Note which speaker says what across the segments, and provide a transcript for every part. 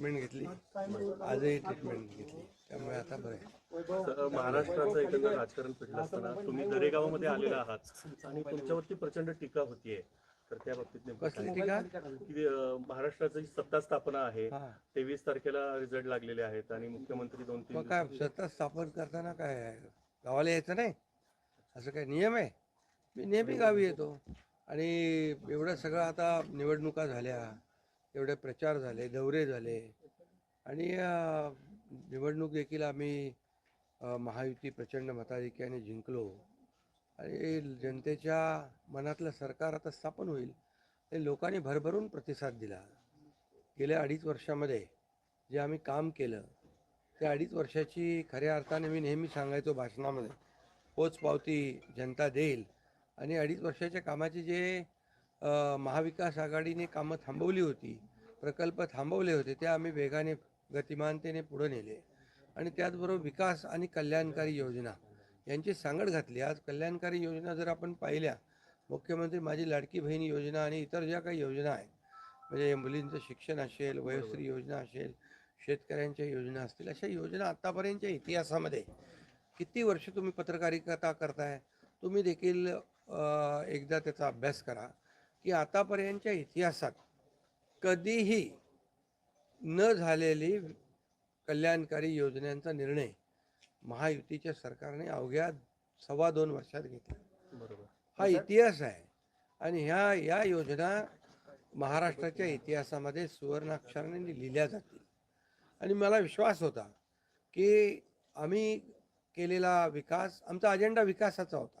Speaker 1: Treatment घेतली. आजही treatment घेतली. त्यामुळे आता बरं आहे.
Speaker 2: महाराष्ट्राचं एकंदर राजकारण फिरलं असताना तुम्ही दरेगावामध्ये आलेला आहात आणि तुमच्यावरती प्रचंड टीका होतीये. तर त्या बाबतीत
Speaker 1: कसली? टीका?
Speaker 2: की अं, महाराष्ट्राची सत्ता स्थापना आहे
Speaker 1: हा.
Speaker 2: तेवीस तारखेला रिझल्ट लागलेले आहेत आणि मुख्यमंत्री दोन तीन
Speaker 1: मग काय सत्ता स्थापन करताना काय आहे? गावाला यायचं नाही? असं काय नियम आहे? मी नेहमी गावी येतो. आणि एवढं सगळं आता निवडणुका झाल्या. एवढे प्रचार झाले दौरे झाले. आणि निवडणूक देखील आम्ही महायुती प्रचंड मताधिक्याने जिंकलो. आणि जनतेच्या मनातलं सरकार आता स्थापन होईल. ते लोकांनी भरभरून प्रतिसाद दिला. गेल्या अडीच वर्षामध्ये जे आम्ही काम केलं त्या अडीच वर्षाची खऱ्या अर्थाने मी नेहमी सांगायचो भाषणामध्ये पोचपावती जनता देईल. आणि अडीच वर्षाच्या कामाची जे महाविकास आघाडीने कामं थांबवली होती प्रकल्प थांबवले होते ते आम्ही वेगाने गतिमानतेने पुढे नेले. आणि त्याचबरोबर विकास आणि कल्याणकारी योजना यांची सांगड घातली. आज कल्याणकारी योजना जर आपण पाहिल्या मुख्यमंत्री माझी लाडकी बहीण योजना आणि इतर ज्या काही योजना आहेत म्हणजे मुलींचं शिक्षण असेल वयोश्री योजना असेल शेतकऱ्यांच्या योजना असतील अशा योजना आत्तापर्यंतच्या इतिहासामध्ये किती वर्ष तुम्ही पत्रकारिता करताय? तुम्ही देखील एकदा त्याचा अभ्यास करा. की आतापर्यंतच्या इतिहासात कधीही न झालेली कल्याणकारी योजनांचा निर्णय महायुतीच्या सरकारने अवघ्या सव्वा दोन वर्षात घेतला.
Speaker 2: बरोबर.
Speaker 1: हा इतिहास आहे आणि ह्या या योजना महाराष्ट्राच्या इतिहासामध्ये सुवर्णाक्षराने लिहिल्या जातील. आणि मला विश्वास होता की आम्ही केलेला विकास आमचा अजेंडा विकासाचा होता.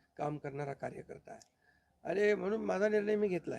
Speaker 1: काम करणारा कार्यकर्ता आहे. आणि म्हणून माझा निर्णय मी घेतला